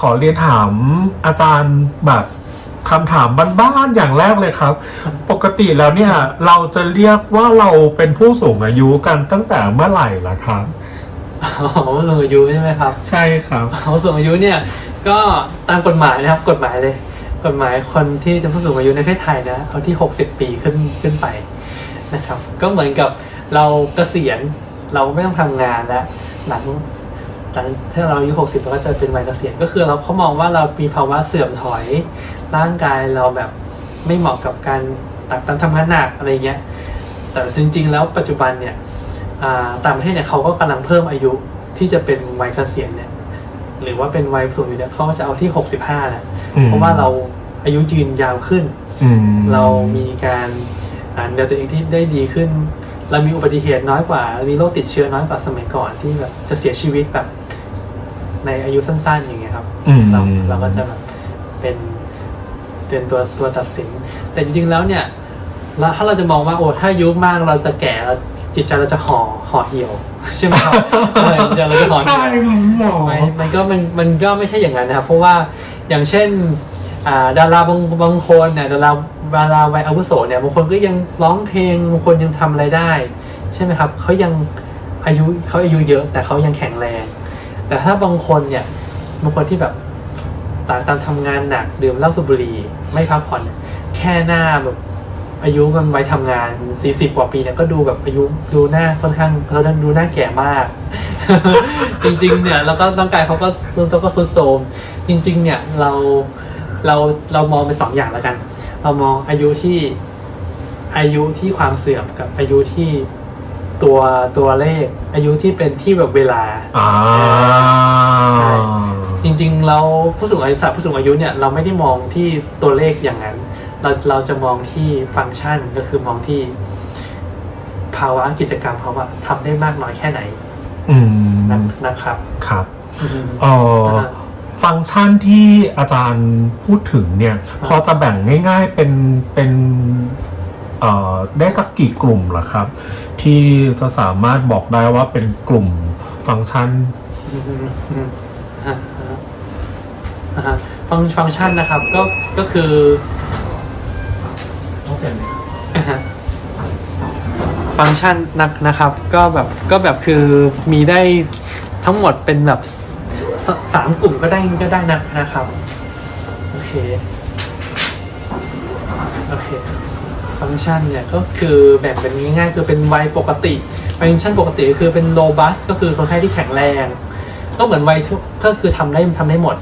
ขอเรียนถามอาจารย์แบบคำถามบ้านๆอย่างแรกเลยครับ ปกติแล้วเนี่ยเราจะเรียกว่าเราเป็นผู้สูงอายุกันตั้งแต่เมื่อไหร่ล่ะครับอ๋อผู้สูงอายุใช่ไหมครับ ใช่ครับผู้สูงอายุเนี่ยก็ตามกฎหมายนะครับกฎหมายเลย กฎหมายคนที่จะผู้สูงอายุในประเทศไทยนะเอาที่ 60 ปีขึ้นขึ้นไปนะครับ ก็เหมือนกับเราเกษียณเราไม่ต้องทำงานแล้วหลัง หลังถ้าเราอายุ60เราก็จะเป็นวัยเกษียณก็คือเราเขามองว่าเรามีภาวะเสื่อมถอยร่างกายเราแบบไม่เหมาะกับการตักตามทำงานหนักอะไรเงี้ยแต่จริง ๆ แล้วปัจจุบันเนี่ยอ่าต่างประเทศเนี่ยเขาก็กำลังเพิ่มอายุที่จะเป็นวัยเกษียณเนี่ยหรือว่าเป็นวัยสูงอายุเนี่ยเขาก็จะเอาที่65แหละอืมเพราะว่าเราอายุยืนยาวขึ้นอืมเรามีการอ่าดูแลตัวเองที่ได้ดีขึ้น เรามีอุบัติเหตุน้อยกว่ามีโรคติดเชื้อน้อยกว่าสมัยก่อนที่แบบจะเสียชีวิตแบบ ในอายุสั้น ๆ อย่างเงี้ยครับอืม เราเราก็จะแบบเป็นเป็นตัวตัวตัดสิน แต่จริงๆแล้วเนี่ยเราถ้าเราจะมองว่าโอ้ถ้าอายุมากเราจะแก่เราจิตใจเราจะห่อห่อเหี่ยว ใช่ไหมครับเออจิตใจเราจะห่อเหี่ใช่ยวครับหมอ ไม่มันก็มันมันก็ไม่ใช่อย่างนั้นนะครับ เพราะว่าอย่างเช่นอ่าดาราบางบางคนเนี่ยดารา ดาราวัยอาวุโสเนี่ยบางคนก็ยังร้องเพลงบางคนยังทำอะไรได้ ใช่ไหมครับเขายังอายุเขาอายุเยอะ แต่เขายังแข็งแรง แต่ถ้าบางคนเนี่ยบางคนที่แบบตามตามทำงานหนักดื่มเหล้าสูบบุหรี่ไม่พักผ่อนแค่หน้าแบบอายุมันไว้ทำงาน40กว่าปีเนี่ยก็ดูแบบอายุดูหน้าค่อนข้างเขาดูหน้าแก่มาก จริงๆเนี่ยแล้วก็ร่างกายเขาก็เขาก็ซุดโทมจริง ๆ เนี่ยเราเราเรามองเป็นสองอย่างแล้วกัน เรามองอายุที่อายุที่ความเสื่อมกับอายุที่ตัวตัวเลข อายุที่เป็นที่แบบเวลาอ่าใช่จริงๆ เราผู้สูงอายุสัตว์ผู้สูงอายุเนี่ยเราไม่ได้มองที่ตัวเลขอย่างนั้น เราเราจะมองที่ฟังก์ชันก็คือมองที่ ภาวะกิจกรรมเขาว่าทำได้มากน้อยแค่ไหนอืม นะนะครับ ครับอืมเอ่ออา ฟังก์ชันที่อาจารย์พูดถึงเนี่ย พอจะแบ่งง่าย ๆเป็นเป็นเอ่อได้สักกี่กลุ่มเหรอครับ ที่จะสามารถบอกได้ว่าเป็นกลุ่มฟังก์ชันอืมอืมอืมอ่าอ่าอ่าฟังฟังก์ชันนะครับก็ก็คือต้องเซ็นอ่าฮะฟังก์ชันนักนะครับ ก็แบบก็แบบคือมีได้ทั้งหมดเป็นแบบ สสามกลุ่มก็ได้ก็ได้นะนะครับ โอเค โอเค ฟังก์ชันเนี่ยก็คือแบ่งเป็นง่ายๆคือเป็นวัยปกติ ฟังก์ชันปกติก็คือเป็นโ b บัสก็คือคนไข้ที่แข็งแรง ก็เหมือนวัยทุกก็คือทำได้ทำได้หมด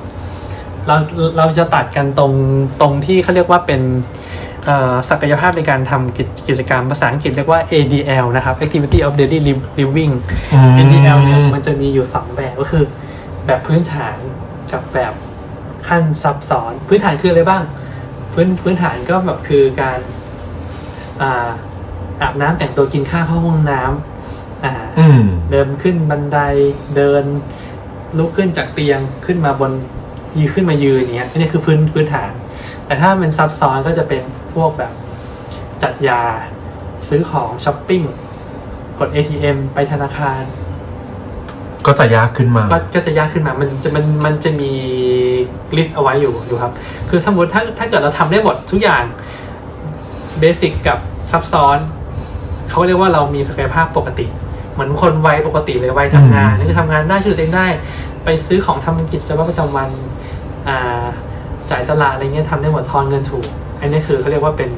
เราเราจะตัดกันตรงตรงที่เขาเรียกว่าเป็นเอ่อศักยภาพในการทำกิจกิจกรรมภาษาอังกฤษเรียกว่า ADL นะครับ Activity of Daily Living ADL เนี่ยมันจะมีอยู่ 2 แบบก็คือ แบบพื้นฐานกับแบบขั้นซับซ้อน พื้นฐานคืออะไรบ้าง พื้นพื้นฐานก็แบบคือการอ่าอาบน้ำแต่งตัวกินข้าวเข้าห้องน้ำอ่าอืมเดินขึ้นบันไดเดิน ลุกขึ้นจากเตียงขึ้นมาบนยืนขึ้นมายืนอย่างเงี้ยอันนี้คือพื้นพื้นฐาน แต่ถ้าเป็นซับซ้อนก็จะเป็นพวกแบบจัดยา ซื้อของช้อปปิ้งกด ATM ไปธนาคาร ก็จะยากขึ้นมา ก็ก็จะยากขึ้นมา มันจะมันมันจะมีลิสต์เอาไว้อยู่อยู่ครับ คือสมมติถ้าถ้าเกิดเราทำได้หมดทุกอย่างเบสิกกับซับซ้อน เขาเรียกว่าเรามีศักยภาพปกติ เหมือนคนวัยปกติเลยวัยทำงานอืมนี่คือทำงานได้ช่วยตัวเองได้ ไปซื้อของทำกิจวัตรประจำวันอ่าจ่ายตลาดอะไรเงี้ยทำได้หมดทอนเงินถูก อันนี้คือเขาเรียกว่าเป็น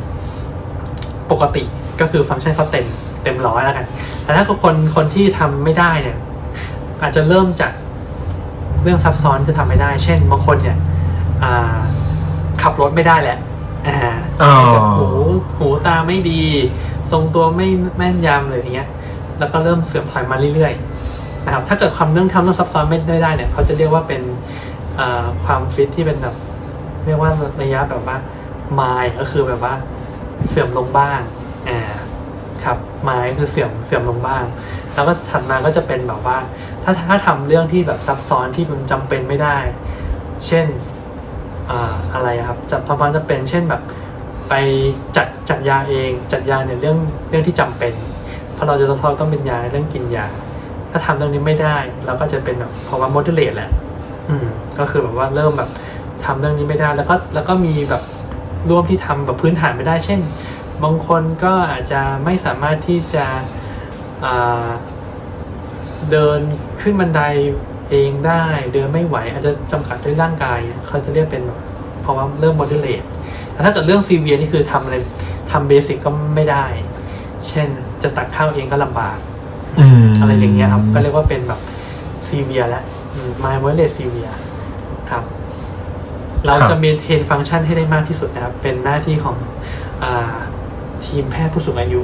ปกติก็คือฟังก์ชันเขาเต็มเต็มร้อยแล้วกัน แต่ถ้าคนคนที่ทำไม่ได้เนี่ย อาจจะเริ่มจากเรื่องซับซ้อนจะทำไม่ได้ เช่นบางคนเนี่ยอ่าขับรถไม่ได้แหละอ่าอ๋อจะหูหูตาไม่ดี ทรงตัวไม่แม่นยำเลยอย่างเงี้ย แล้วก็เริ่มเสื่อมถอยมาเรื่อยๆนะครับถ้าเกิดความเรื่องทำเรื่องซับซ้อนไม่ได้ได้เนี่ยเขาจะเรียกว่าเป็นอ่าความฟิตที่เป็นแบบเรียกว่าระยะแบบว่ามายก็คือแบบว่าเสื่อมลงบ้างอ่าครับมายคือเสื่อมเสื่อมลงบ้าง แล้วก็ถัดมาก็จะเป็นแบบว่า ถ้าถ้าทำเรื่องที่แบบซับซ้อนที่มันจำเป็นไม่ได้ เช่นอ่าอะไรครับจะประมาณจะเป็น เช่นแบบไปจัดจัดยาเองจัดยาเนี่ยเรื่องเรื่องที่จำเป็นเพราะเราจะต้องต้องเป็นยาเรื่องกินยา ถ้าทำเรื่องนี้ไม่ได้ เราก็จะเป็นแบบภาวะโมดูเลตแหละ อืม ก็คือแบบว่าเริ่มแบบทำเรื่องนี้ไม่ได้ แล้วก็แล้วก็มีแบบร่วมที่ทำแบบพื้นฐานไม่ได้ เช่น บางคนก็อาจจะไม่สามารถที่จะอ่า เดินขึ้นบันไดเองได้ เดินไม่ไหวอาจจะจำกัดด้วยร่างกายเขาจะเรียกเป็นแบบเพราะว่าเริ่ม moderate แต่ถ้าเกิดเรื่องซีเวียนี่คือทำอะไรทำเบสิกก็ไม่ได้ เช่นจะตักข้าวเองก็ลำบากอืมอะไรอย่างเงี้ยครับ ก็เรียกว่าเป็นแบบซีเวียแล้วมาเวเลสซีเวียครับ เราจะเมนเทนฟังก์ชันให้ได้มากที่สุดนะครับ เป็นหน้าที่ของอาทีมแพทย์ผู้สูงอายุ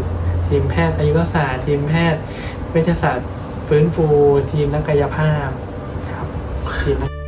ทีมแพทย์อายุรศาสตร์ทีมแพทย์เวชศาสตร์ ฟื้นฟูทีมนักกายภาพครับทีม